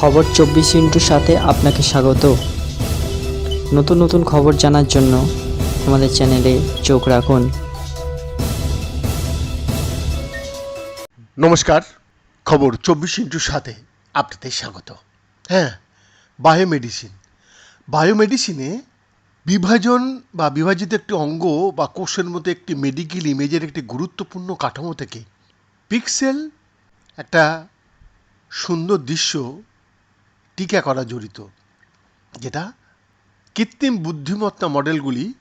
খবর চব্বিশ ইন্টুর সাথে আপনাকে স্বাগত। নতুন নতুন খবর জানার জন্য আমাদের চ্যানেলে চোখ রাখুন। নমস্কার, খবর চব্বিশ ইন্টুর সাথে আপনাদের স্বাগত। হ্যাঁ বায়োমেডিসিন। বায়োমেডিসিনে বিভাজন বা বিভাজিত একটি অঙ্গ বা কোষের মতো একটি মেডিকেল ইমেজের একটি গুরুত্বপূর্ণ কাঠামো থেকে পিক্সেল একটা সুন্দর দৃশ্য টিকা করা জড়িত। যেটা কৃত্রিম বুদ্ধিমত্তা মডেলগুলি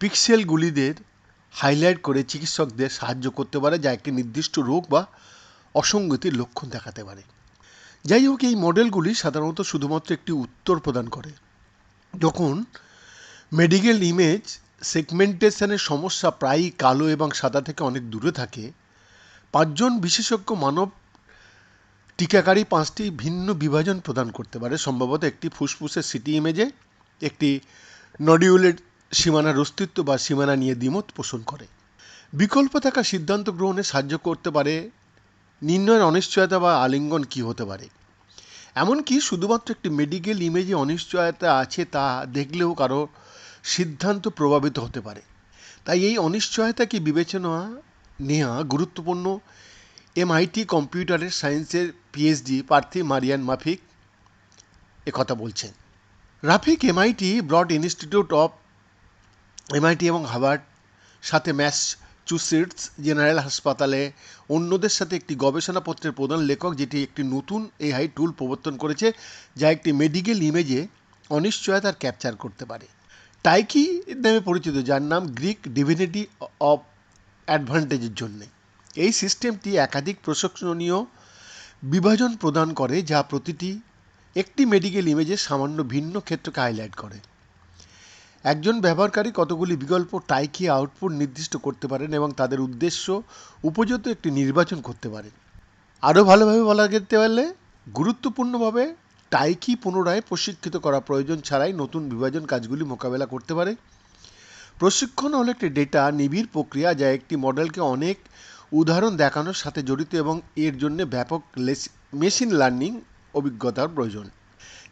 পিক্সেলগুলিদের হাইলাইট করে চিকিৎসকদের সাহায্য করতে পারে, যা একটি নির্দিষ্ট রোগ বা অসঙ্গতির লক্ষণ দেখাতে পারে। যাই হোক, এই মডেলগুলি সাধারণত শুধুমাত্র একটি উত্তর প্রদান করে। যখন মেডিকেল ইমেজ সেগমেন্টেশনের সমস্যা প্রায়ই কালো এবং সাদা থেকে অনেক দূরে থাকে, পাঁচজন বিশেষজ্ঞ মানব টিকাকারী পাঁচটি ভিন্ন বিভাজন প্রদান করতে পারে। সম্ভবত একটি ফুসফুসের সিটি ইমেজে, একটি নডিউলের সীমানার অস্তিত্ব বা সীমানা নিয়ে দ্বিমত পোষণ করে। বিকল্প থাকা সিদ্ধান্ত গ্রহণে সাহায্য করতে পারে নির্ণয়ের অনিশ্চয়তা বা আলিঙ্গন কি হতে পারে। এমনকি শুধুমাত্র একটি মেডিকেল ইমেজে অনিশ্চয়তা আছে তা দেখলেও কারও সিদ্ধান্ত প্রভাবিত হতে পারে। তাই এই অনিশ্চয়তাকে বিবেচনা নেওয়া গুরুত্বপূর্ণ এমআইটি কম্পিউটারের সায়েন্সের পিএইচডি প্রার্থী মারিয়ান মাফিক কথা বলছেন। Rafiq MIT Broad Institute of MIT এবং হার্ভার্ড, সাথে ম্যাস ম্যাসচুসেটস জেনারেল হাসপাতালে অন্যদের সাথে একটি গবেষণাপত্রের প্রধান লেখক, যেটি একটি নতুন এআই টুল প্রবর্তন করেছে, যা একটি মেডিকেল ইমেজে অনিশ্চয়তার ক্যাপচার করতে পারে। টাইকি নামে পরিচিত, যার নাম গ্রিক ডিভিনিটি অফ অ্যাডভান্টেজের জন্য। এই সিস্টেমটি একাধিক প্রশংসনীয় বিভাজন প্রদান করে যা প্রতিটি একটি মেডিকেল ইমেজের সামান্য ভিন্ন ক্ষেত্রকে হাইলাইট করে। একজন ব্যবহারকারী কতগুলি বিকল্প টাইকি আউটপুট নির্দিষ্ট করতে পারেন এবং তাদের উদ্দেশ্য উপযুক্ত একটি নির্বাচন করতে পারেন আরও ভালোভাবে বলা যেতে পারলে, গুরুত্বপূর্ণভাবে টাইকি পুনরায় প্রশিক্ষিত করা প্রয়োজন ছাড়াই নতুন বিভাজন কাজগুলি মোকাবেলা করতে পারে। প্রশিক্ষণ হলো একটি ডেটা নিবিড় প্রক্রিয়া যা একটি মডেলকে অনেক উদাহরণ দেখানোর সাথে জড়িত এবং এর জন্য ব্যাপক মেশিন লার্নিং অভিজ্ঞতার প্রয়োজন।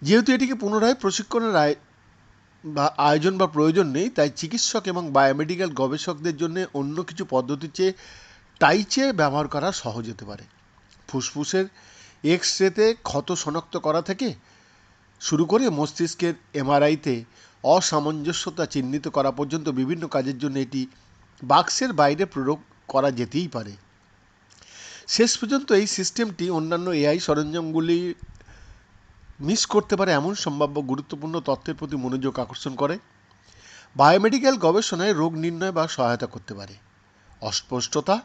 যেহেতু এটিকে পুনরায় প্রশিক্ষণের আয়, বা আয়োজন বা প্রয়োজন নেই, তাই চিকিৎসক এবং বায়োমেডিক্যাল গবেষকদের জন্য অন্য কিছু পদ্ধতির চেয়ে টাইচে ব্যবহার করা সহজ হতে পারে। ফুসফুসের এক্স রেতে ক্ষত শনাক্ত করা থেকে শুরু করে মস্তিষ্কের এমআরআইতে অসামঞ্জস্যতা চিহ্নিত করা পর্যন্ত বিভিন্ন কাজের জন্য এটি বাক্সের বাইরে প্রয়োগ করা যেতেই পারে। শেষ পর্যন্ত এই সিস্টেমটি অন্যান্য এআই সরঞ্জামগুলি মিস করতে পারে এমন সম্ভাব্য গুরুত্বপূর্ণ তথ্যের প্রতি মনোযোগ আকর্ষণ করে। বায়োমেডিক্যাল গবেষণায় রোগ নির্ণয় বা সহায়তা করতে পারে। অস্পষ্টতা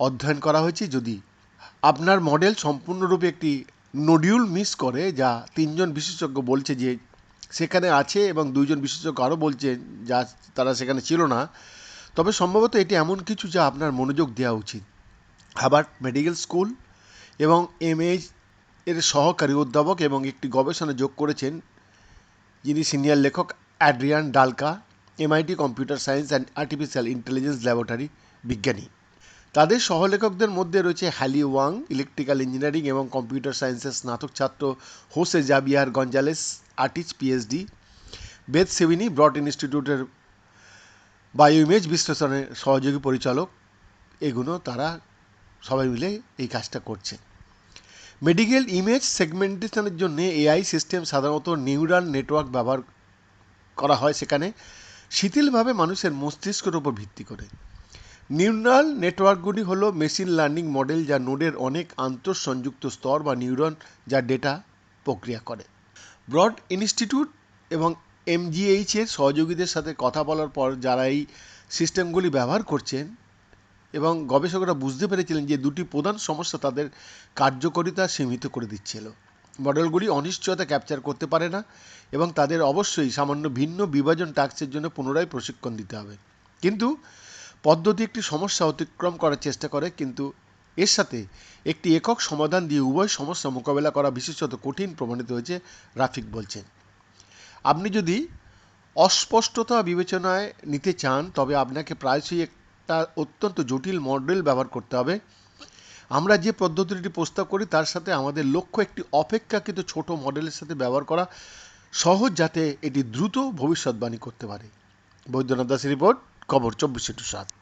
অধ্যয়ন করা হয়েছে যদি আপনার মডেল সম্পূর্ণরূপে একটি নডিউল মিস করে, যা তিনজন বিশেষজ্ঞ বলছে যে সেখানে আছে এবং দুইজন বিশেষজ্ঞ আরও বলছেন যা তারা সেখানে ছিল না তবে সম্ভবত এটি এমন কিছু যা আপনার মনোযোগ দেওয়া উচিত। হাবার্ট মেডিকেল স্কুল এবং এমএইচ এর সহকারী অধ্যাপক এবং একটি গবেষণা যোগ করেছেন যিনি সিনিয়র লেখক Adrian Dalca, MIT computer science and artificial intelligence laboratory বিজ্ঞানী। তাদের সহলেখকদের মধ্যে রয়েছে হ্যালি ওয়াং, ইলেকট্রিক্যাল ইঞ্জিনিয়ারিং এবং কম্পিউটার সায়েন্সের স্নাতক ছাত্র Jose Javier Gonzalez, Ortiz, PhD. বেদ সেভিনি, ব্রড ইনস্টিটিউটের বায়ো ইমেজ বিশ্লেষণের সহযোগী পরিচালক, এগুলো তারা সবাই মিলে এই কাজটা করছে মেডিকেল ইমেজ সেগমেন্টেশনের জন্য এআই সিস্টেম সাধারণত নিউরাল নেটওয়ার্ক ব্যবহার করা হয় সেখানে শিথিলভাবে মানুষের মস্তিষ্কের উপর ভিত্তি করে। নিউরাল নেটওয়ার্কগুলি হল মেশিন লার্নিং মডেল যা নোডের অনেক আন্তঃসংযুক্ত স্তর বা নিউরন যা ডেটা প্রক্রিয়া করে। ব্রড ইনস্টিটিউট এবং এমজিএইচ এর সহযোগীদের সাথে কথা বলার পর যারা এই সিস্টেমগুলি ব্যবহার করছেন এবং গবেষকরা বুঝতে পেরেছিলেন যে দুটি প্রধান সমস্যা তাদের কার্যকারিতা সীমিত করে দিচ্ছিল। মডেলগুলি অনিশ্চয়তা ক্যাপচার করতে পারে না এবং তাদের অবশ্যই সামান্য ভিন্ন বিভাজন টাস্কের জন্য পুনরায় প্রশিক্ষণ দিতে হবে। কিন্তু পদ্ধতি একটি সমস্যা অতিক্রম করার চেষ্টা করে, কিন্তু এর সাথে একটি একক সমাধান দিয়ে উভয় সমস্যা মোকাবেলা করা বিশেষত কঠিন প্রমাণিত হয়েছে, রাফিক বলছেন। আপনি যদি অস্পষ্টতা বিবেচনায় নিতে চান, তবে আপনাকে প্রায়শই একটা অত্যন্ত জটিল মডেল ব্যবহার করতে হবে। আমরা যে পদ্ধতিটি প্রস্তাব করি, তার সাথে আমাদের লক্ষ্য একটি অপেক্ষাকৃত ছোট মডেলের সাথে ব্যবহার করা সহজ যাতে এটি দ্রুত ভবিষ্যৎবাণী করতে পারে। বৈদ্যনাথ দাসের রিপোর্ট, খবর চব্বিশ ইন্টু সাত।